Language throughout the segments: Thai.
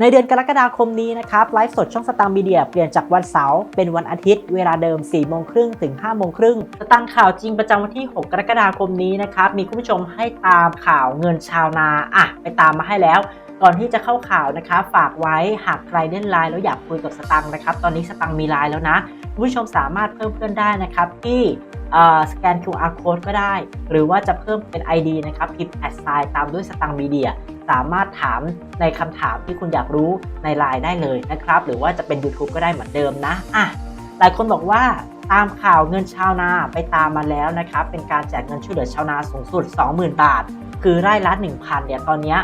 ในเดือนกรกฎาคมนี้นะครับไลฟ์สดช่องสตางค์มีเดียเปลี่ยนจากวันเสาร์เป็นวันอาทิตย์เวลาเดิม 4 โมงครึ่งถึง 5 โมงครึ่งสตางข่าวจริงประจำวันที่ 6 กรกฎาคมนี้นะครับมีคุณผู้ชมให้ตามข่าวเงินชาวนาอะไปตามมาให้แล้วก่อนที่จะเข้าข่าวนะคะ ฝากไว้หากใครเล่นไลน์แล้วอยากคุยกับสตังนะครับ ตอนนี้สตังมีไลน์แล้วนะคุณผู้ชมสามารถเพิ่มเพื่อนได้นะครับที่สแกน QR code ก็ได้ หรือว่าจะเพิ่มเป็น ID นะครับพิมพ์แอดไซน์ตามด้วยสตังมีเดีย สามารถถามในคำถามที่คุณอยากรู้ในไลน์ได้เลยนะครับ หรือว่าจะเป็น YouTube ก็ได้เหมือนเดิมนะอะหลายคนบอกว่าตามข่าวเงินชาวนาไปตามมาแล้วนะครับ เป็นการแจกเงินช่วยเหลือชาวนาสูงสุด 20,000 บาท คือไร่ละ 1,000เนี่ยตอนนี้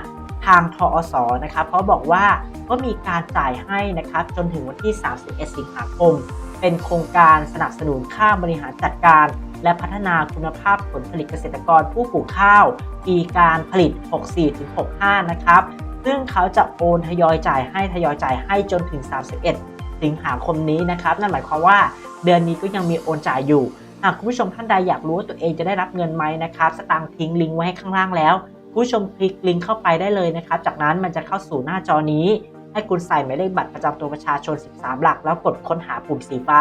ทางทอสนะครับเขาบอกว่าก็มีการจ่ายให้นะครับจนถึงวันที่ 31 สิงหาคม เป็นโครงการสนับสนุนค่าบริหารจัดการ และพัฒนาคุณภาพผลผลิตเกษตรกรผู้ปลูกข้าว ปีการผลิต 64-65 นะครับ ซึ่งเขาจะโอนทยอยจ่ายให้ทยอยจ่ายให้จนถึง 31 สิงหาคมนี้นะครับ นั่นหมายความว่าเดือนนี้ก็ยังมีโอนจ่ายอยู่ หากคุณผู้ชมท่านใดอยากรู้ว่าตัวเองจะได้รับเงินไหมนะครับ สตางค์ทิ้งลิงก์ไว้ให้ข้างล่างแล้วผู้ชมคลิกลิงก์เข้าไปได้เลยนะครับ จากนั้นมันจะเข้าสู่หน้าจอนี้ ให้คุณใส่หมายเลขบัตรประจำตัวประชาชน 13 หลัก แล้วกดค้นหาปุ่มสีฟ้า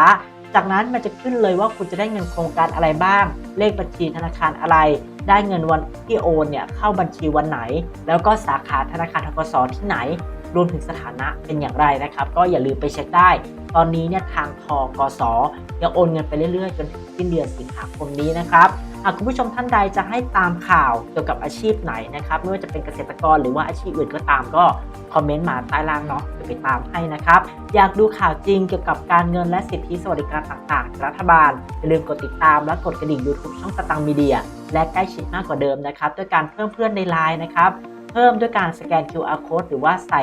จากนั้นมันจะขึ้นเลยว่าคุณจะได้เงินโครงการอะไรบ้าง เลขบัญชีธนาคารอะไร ได้เงินวันที่โอนเนี่ยเข้าบัญชีวันไหน แล้วก็สาขาธนาคารทกสที่ไหน รวมถึงสถานะเป็นอย่างไรนะครับ ก็อย่าลืมไปเช็คได้ ตอนนี้เนี่ยทางทกสยังโอนเงินไปเรื่อยๆ จนถึงสิ้นเดือนสิงหาคมนี้นะครับ คุณผู้ชมท่านใดจะให้ตามข่าวเกี่ยวกับอาชีพไหนนะครับไม่ว่าจะเป็นเกษตรกรหรือว่าอาชีพอื่นก็ตามก็คอมเมนต์มาใต้ล่างเนาะเดี๋ยวไปตามให้นะครับ อยากดูข่าวจริงเกี่ยวกับการเงินและสิทธิสวัสดิการต่างๆ รัฐบาล อย่าลืมกดติดตามและกดกระดิ่ง YouTube ช่องสตังมีเดีย และใกล้ชิดมากกว่าเดิมนะครับด้วยการเพิ่มเพื่อนในไลน์นะครับ เพิ่มด้วยการสแกน QR code หรือว่าใส่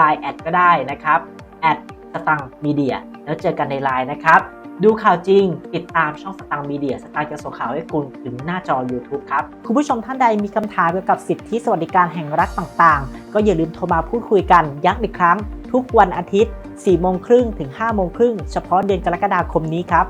Line แอดก็ได้นะครับแอดสตังมีเดียแล้วเจอกันในไลน์นะครับ ดูข่าวจริง ติดตามช่องสตางมีเดียสตางจะส่งข่าวให้คุณถึงหน้าจอ YouTube ครับ คุณผู้ชมท่านใดมีคำถามเกี่ยวกับสิทธิสวัสดิการแห่งรัฐต่างๆ ก็อย่าลืมโทรมาพูดคุยกันย้ำอีกครั้ง ทุกวันอาทิตย์4โมงครึ่งถึง5โมงครึ่งเฉพาะเดือนกรกฎาคมนี้ครับ